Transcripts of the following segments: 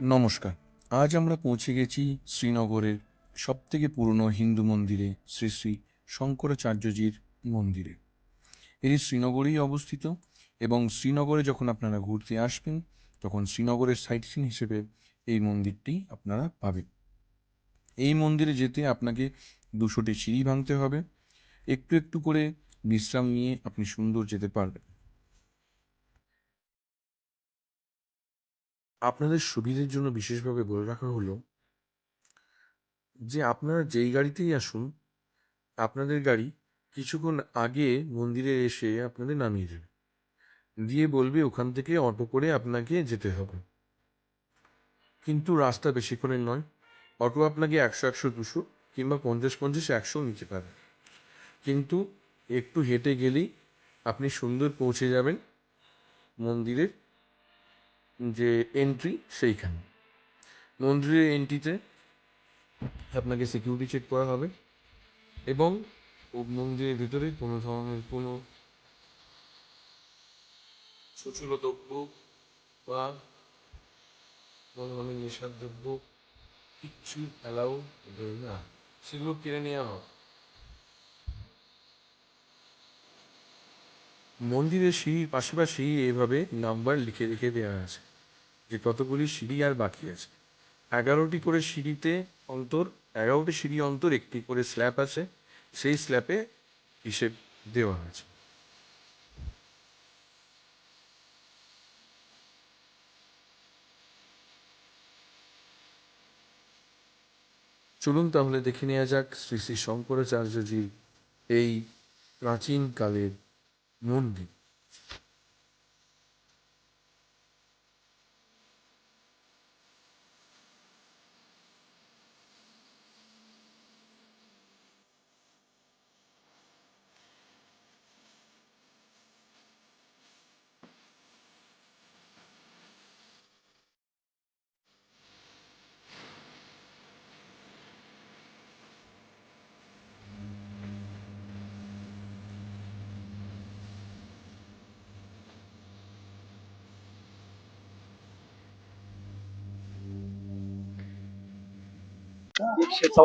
নমস্কার। আজ আমরা পৌঁছে গেছি শ্রীনগরের সবথেকে পুরনো হিন্দু মন্দিরে শ্রী শ্রী শঙ্করাচার্যজির মন্দিরে। এটি শ্রীনগরেই অবস্থিত এবং শ্রীনগরে যখন আপনারা ঘুরতে আসবেন, তখন শ্রীনগরের সাইট সিন হিসেবে এই মন্দিরটি আপনারা পাবেন। এই মন্দিরে যেতে আপনাকে দুশোটি সিঁড়ি ভাঙতে হবে। একটু একটু করে বিশ্রাম নিয়ে আপনি সুন্দর যেতে পারবেন। আপনাদের সুবিধের জন্য বিশেষভাবে বলে রাখা হলো যে আপনারা যেই গাড়িতেই আসুন, আপনাদের গাড়ি কিছুক্ষণ আগে মন্দিরে এসে আপনাদের নামিয়ে দেবে। দিয়ে বলবে ওখান থেকে অটো করে আপনাকে যেতে হবে। কিন্তু রাস্তা বেশিক্ষণের নয়, অটো আপনাকে একশো একশো, দুশো কিংবা পঞ্চাশ পঞ্চাশ, একশো নিতে পারে। কিন্তু একটু হেঁটে গেলেই আপনি সুন্দর পৌঁছে যাবেন মন্দিরের যে এন্ট্রি সেইখানে। মন্দিরের এন্ট্রিতে আপনাকে সিকিউরিটি চেক করা হবে এবং মন্দিরের ভিতরে কোনো ধরনের কোনো দ্রব্য বা কোনো ধরনের নেশার দ্রব্য কিচ্ছু অ্যালাউ না। সেগুলো কিনে নেওয়া হয় মন্দিরের সিঁড়ির পাশাপাশি এভাবে নাম্বার লিখে রেখে দেওয়া আছে। যে কতগুলি সিঁড়ি আর বাকি আছে। এগারোটি করে সিঁড়িতে অন্তর, এগারোটি সিঁড়ি অন্তর, একটি করে স্ল্যাব আছে। সেই স্ল্যাবে হিসেব দেওয়া হয়েছে। চলুন তাহলে দেখে নেওয়া যাক শ্রী শ্রী শঙ্করাচার্যজির এই প্রাচীনকালের মন্দির।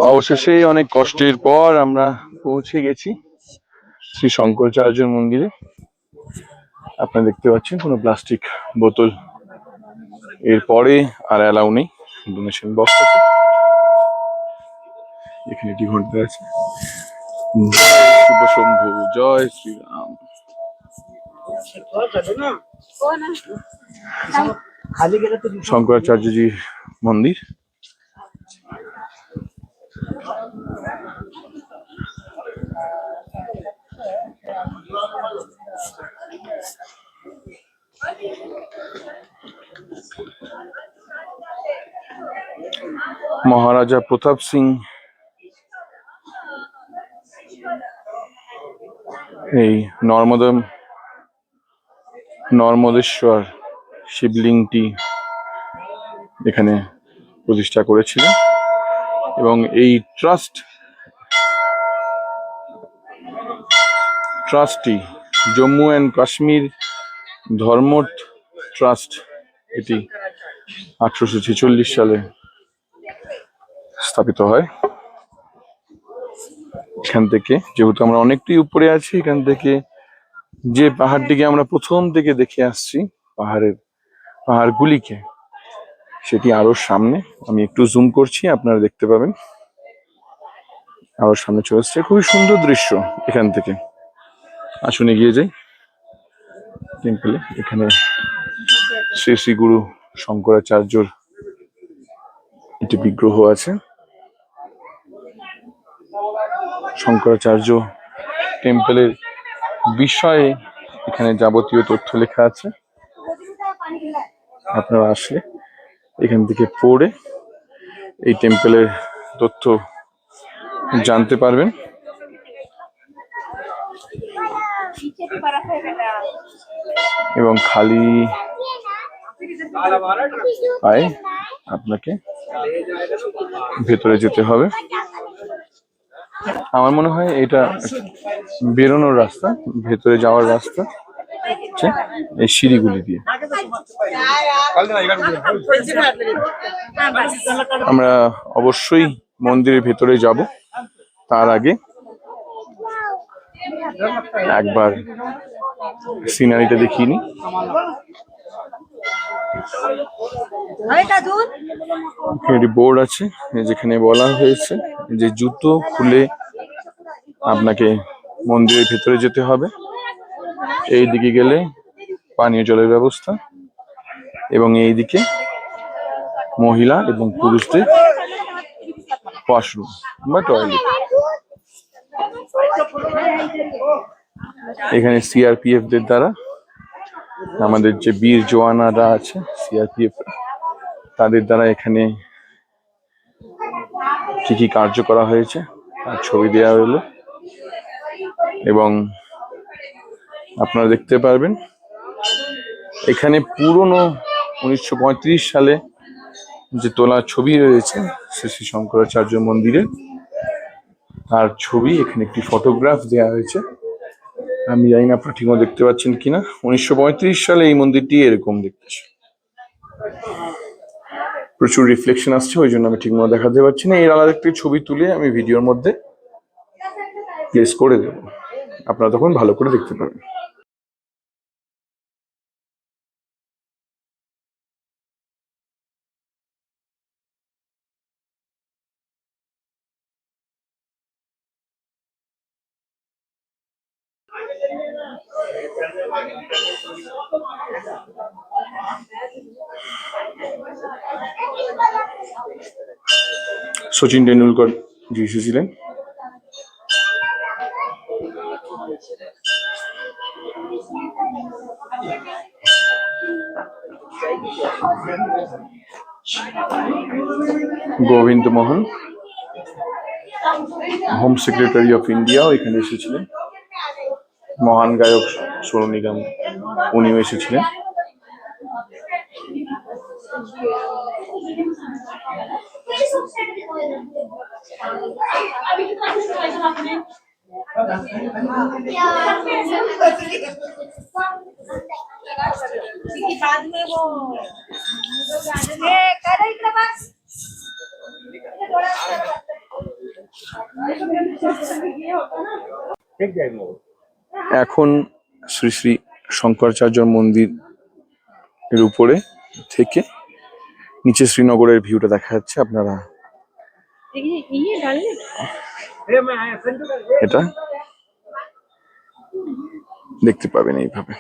অবশেষে অনেক কষ্টের পর আমরা পৌঁছে গেছি শ্রী শঙ্করাচার্য মন্দিরে। আপনারা দেখতে পাচ্ছেন, কোনো প্লাস্টিক বোতল এরপরে আর অ্যালাউ নেই। ডোনেশন বক্স আছে। এখানে একটি ঘণ্টা আছে। শুভ শম্ভু, জয় শ্রীরাম। শঙ্করাচার্যজির মন্দির। মহারাজা প্রতাপ সিং এই নর্মদা নর্মদেশ্বর শিবলিংটি এখানে প্রতিষ্ঠা করেছিলেন। এবং এই ট্রাস্ট ট্রাস্টটি জম্মু অ্যান্ড কাশ্মীর ধর্ম ট্রাস্ট এটি আঠারোশো ছেচল্লিশ সালে স্থাপিত হয়। এখান থেকে, যেহেতু আমরা অনেকটাই উপরে আছি, এখান থেকে যে পাহাড়টিকে আমরা প্রথম থেকে দেখে আসছি, পাহাড়ের পাহাড়গুলিকে সেটি আরও সামনে। আমি একটু জুম করছি, আপনারা দেখতে পাবেন। আরও সামনে চলে এসছে। খুবই সুন্দর দৃশ্য এখান থেকে। আসুন এগিয়ে যাই। টেম্পলে এখানে শ্রী শ্রী গুরু শঙ্করাচার্যর একটি বিগ্রহ আছে। শঙ্করাচার্য টেম্পলের বিষয়ে এখানে যাবতীয় তথ্য লেখা আছে। আপনারা আসলে এখান থেকে পড়ে এই টেম্পেলের তথ্য জানতে পারবেন। এবং খালি পায়ে আপনাকে ভেতরে যেতে হবে। আমার মনে হয় এটা বেরোনোর রাস্তা, ভেতরে যাওয়ার রাস্তা। হচ্ছে এই সিঁড়িগুলি দিয়ে। আমরা অবশ্যই মন্দিরের ভেতরে যাব। তার আগে একবার সিনারিটা দেখিয়ে নিই। একটি বোর্ড আছে যেখানে বলা হয়েছে যে জুতো খুলে আপনাকে মন্দিরের ভেতরে যেতে হবে। এই দিকে গেলে পানীয় জলের ব্যবস্থা এবং এই দিকে মহিলা এবং পুরুষদের ওয়াশরুম বা টয়লেট এখানে সিআরপিএফ দের দ্বারা আমাদের যে বীর জওয়ানারা আছে সিআরপিএফ তাদের দ্বারা এখানে কি কি কার্য করা হয়েছে, তার ছবি দেওয়া হলো। এবং আপনারা দেখতে পারবেন। এখানে পুরনো উনিশশো পঁয়ত্রিশ সালে যে তোলা ছবি রয়েছে, শ্রী শঙ্করাচার্য মন্দিরের, তার ছবি, এখানে একটি ফটোগ্রাফ দেওয়া হয়েছে। আমি জানি না আপনারা ঠিকমতো দেখতে পাচ্ছেন কিনা। উনিশশো পঁয়ত্রিশ সালে এই মন্দিরটি এরকম দেখতে ছিল। প্রচুর রিফ্লেকশন আসছে, ওই জন্য আমি ঠিকমতো দেখাতে পারছি না। এর আলাদা একটি ছবি তুলে আমি ভিডিওর মধ্যে প্লেস করে দেব। আপনারা তখন ভালো করে দেখতে পাবেন সচিন টেন্ডুলকর জি এসেছিলেন। Govind Mohan, home secretary of ইন্ডিয়াও এখানে এসেছিলেন। মহান গায়ক সোনু নিগম, উনিও এসেছিলেন। এখন শ্রী শ্রী শঙ্করাচার্য মন্দির এর উপরে থেকে নিচে শ্রীনগরের ভিউটা দেখা যাচ্ছে আপনারা ইয়ে এটা দেখতে পাবেন এইভাবে।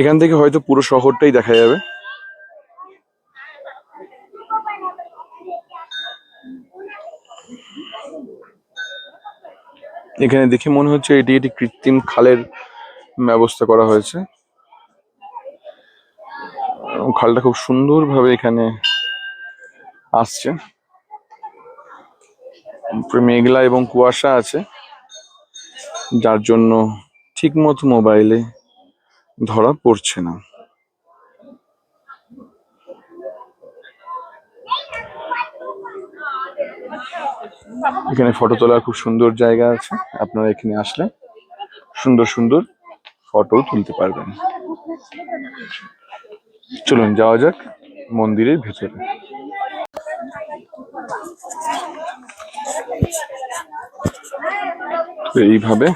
এখান থেকে হয়তো পুরো শহরটাই দেখা যাবে। এখানে দেখে মনে হচ্ছে এটি একটি কৃত্রিম খালের ব্যবস্থা করা হয়েছে। খালটা খুব সুন্দরভাবে এখানে আসছে। মেঘলা এবং কুয়াশা আছে, যার জন্য ঠিকমতো মোবাইলে ধরা পড়ছে না। এখানে ফটো তোলার খুব সুন্দর জায়গা আছে, আপনারা এখানে আসলে সুন্দর সুন্দর ফটো তুলতে পারবেন। চলুন, যাওয়া যাক মন্দিরের ভেতরে। এইভাবে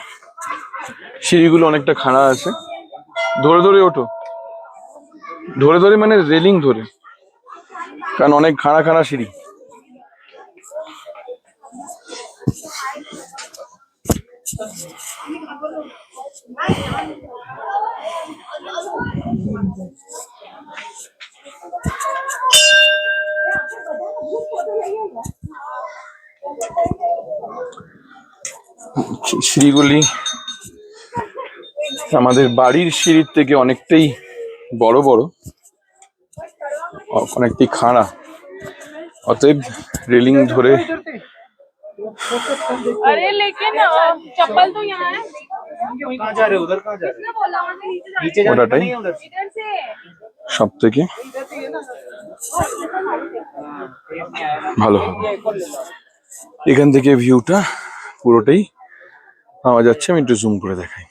সিঁড়িগুলো অনেকটা খাড়া আছে। ধরে ধরে ওঠো। ধরে ধরে মানে রেলিং ধরে। কারণ অনেক খাড়া খাড়া সিঁড়ি। সিঁড়িগুলি আমাদের বাড়ির সিঁড়ির থেকে অনেকটাই বড় বড় অ- অনেকটাই খাড়া অতএব রেলিং ধরে अरे लेकिन अ, चप्पल तो यहाँ है कहाँ जा रहे हो उधर कहाँ जा रहे किसने बोला वहाँ से नीचे जाना? हो नीचे जाने का ওটাটাই नहीं है उधर से। इधर से সব থেকে ভালো হবে। এখান থেকে ভিউটা পুরোটাই পাওয়া যাচ্ছে আমি একটু জুম করে দেখাই।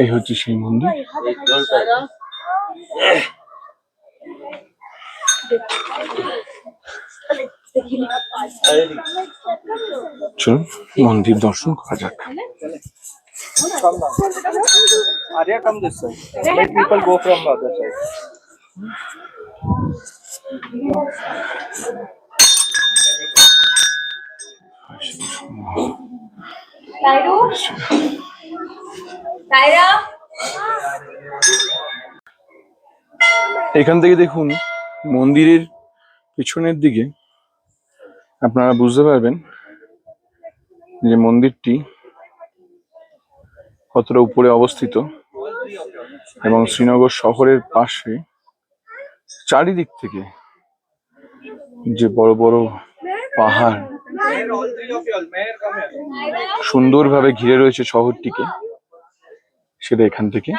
এই হচ্ছে সেই মন্দির। মন্দির দর্শন করা যাক। এখান থেকে দেখুন মন্দিরের পিছনের দিকে আপনারা বুঝতে পারবেন যে মন্দিরটি কতটা উপরে অবস্থিত এবং শ্রীনগর শহরের পাশে চারিদিক থেকে যে বড় বড় পাহাড়. সুন্দরভাবে ঘিরে রয়েছে শহরটিকে সেটা এখান থেকে.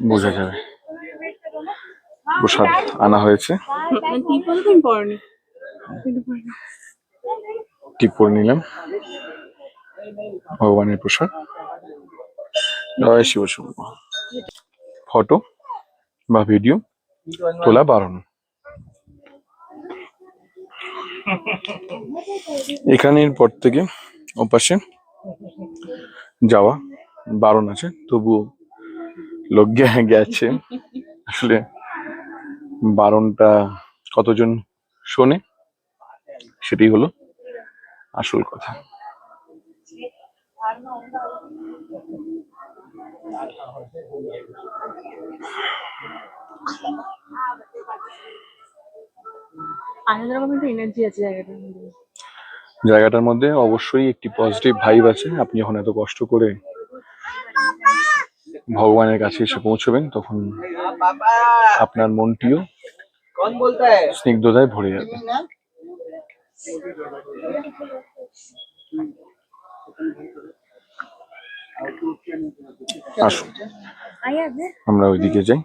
বোঝা যাবে প্রসাদ আনা হয়েছে important. টিপ করে নিলাম। ভগবানের প্রসাদ। জয় শিব ফটো বা ভিডিও তোলা বারণ। এখানের পর থেকে ওপাশে যাওয়া বারণ আছে, তবুও লোক গেছে। আসলে বারণটা কতজন শোনে? সেটাই হলো আসল কথা। জায়গাটার মধ্যে। জায়গাটার মধ্যে অবশ্যই একটি পজিটিভ ভাইব আছে। আপনি যখন এত কষ্ট করে ভগবানের কাছে এসে পৌঁছবেন তখন আপনার মনটিও স্নিগ্ধতায় ভরে যাবে। আসুন আমরা ওইদিকে যাই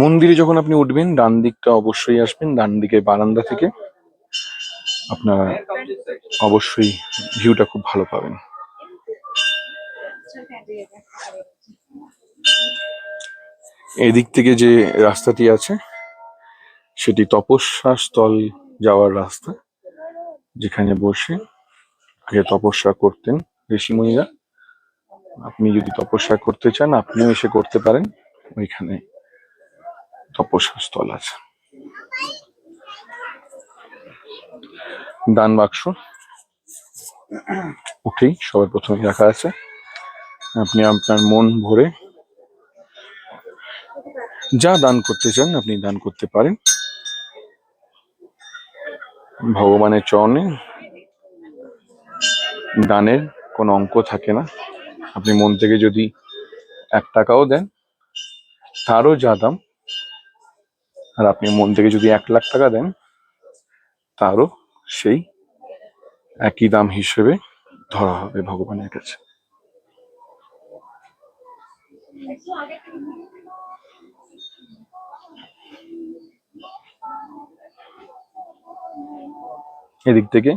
মন্দিরে যখন আপনি উঠবেন, ডান দিকটা অবশ্যই আসবেন, ডান দিকে বারান্দা থেকে আপনারা. অবশ্যই ভিউটা খুব ভালো পাবেন এদিক থেকে যে রাস্তাটি আছে, সেটি তপস্যা স্থল যাওয়ার রাস্তা, যেখানে বসে আগে তপস্যা করতেন ঋষিমুনিরা আপনি যদি তপস্যা করতে চান, আপনিও এসে করতে পারেন। ওইখানে তপস্যা স্থল আছে। দান বাক্স উঠেই সবার প্রথমে রাখা আছে। আপনি আপনার মন ভরে যা দান করতে চান, আপনি দান করতে পারেন। ভগবানের চরণে দানের কোনো অঙ্ক থাকে না। আপনি মন থেকে যদি এক টাকাও দেন, তারও যা দাম, আর আপনি মন থেকে যদি এক লাখ টাকা দেন, তারও সেই একই দাম হিসেবে ধরা হবে ভগবানের কাছে। এদিক থেকে।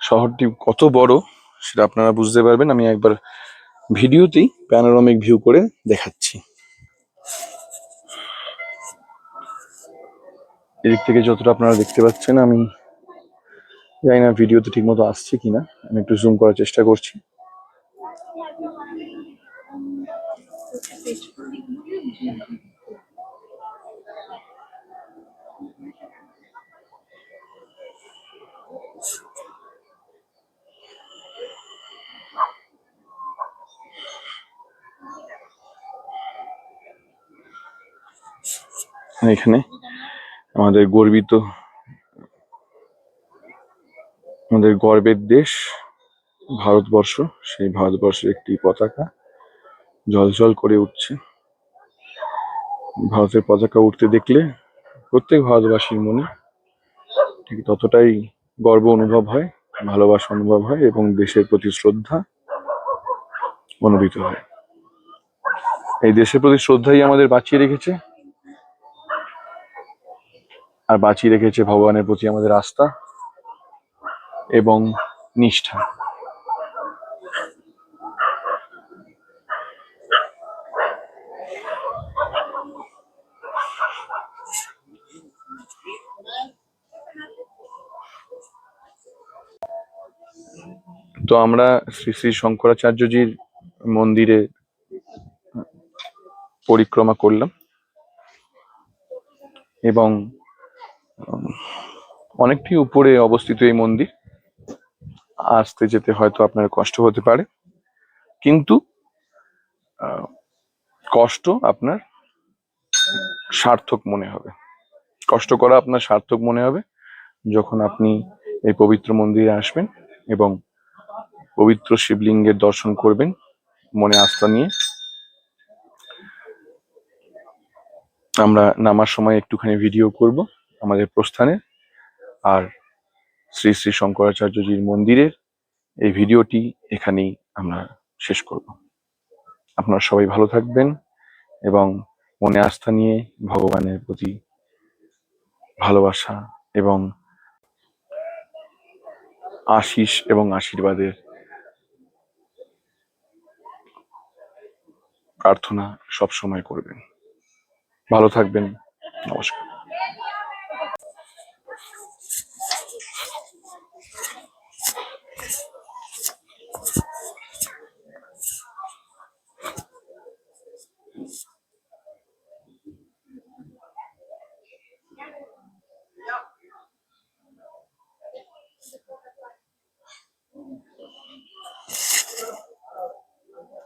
শহরটি কত বড় সেটা আপনারা বুঝতে পারবেন। আমি একবার ভিডিওতেই প্যানোরামিক ভিউ করে দেখাচ্ছি। এদিক থেকে যতটা আপনারা দেখতে পাচ্ছেন, আমি জানি না ভিডিওতে ঠিক মতো আসছে কিনা। আমি একটু জুম করার চেষ্টা করছি। আর এখানে। আমাদের গর্বিত, আমাদের গর্বের দেশ ভারতবর্ষ, সেই ভারতবর্ষের একটি পতাকা জলজল করে উঠছে। ভারতের পতাকা উঠতে দেখলে প্রত্যেক ভারতবাসীর মনে ঠিক ততটাই গর্ব অনুভব হয়, ভালোবাসা অনুভব হয় এবং দেশের প্রতি শ্রদ্ধা অনুভূত হয়। এই দেশের প্রতি শ্রদ্ধাই আমাদের বাঁচিয়ে রেখেছে। আর বাঁচিয়ে রেখেছে ভগবানের প্রতি আমাদের আস্থা এবং নিষ্ঠা। তো আমরা শ্রী শ্রী শঙ্করাচার্যজির মন্দিরে পরিক্রমা করলাম এবং অনেকটি উপরে অবস্থিত এই মন্দির। আসতে যেতে হয়তো আপনার কষ্ট হতে পারে। কিন্তু কষ্ট আপনার সার্থক মনে হবে। কষ্ট করা আপনার সার্থক মনে হবে যখন আপনি এই পবিত্র মন্দিরে আসবেন এবং পবিত্র শিবলিঙ্গের দর্শন করবেন মনে আস্থা নিয়ে। আমরা নামার সময় একটুখানি ভিডিও করব। আমাদের প্রস্থানে। আর শ্রী শ্রী শঙ্করাচার্যজির মন্দিরের এই ভিডিওটি এখানেই আমরা শেষ করব। আপনারা সবাই ভালো থাকবেন এবং মনে আস্থা নিয়ে ভগবানের প্রতি ভালোবাসা এবং আশিস এবং আশীর্বাদের প্রার্থনা সব সময় করবেন। ভালো থাকবেন। নমস্কার।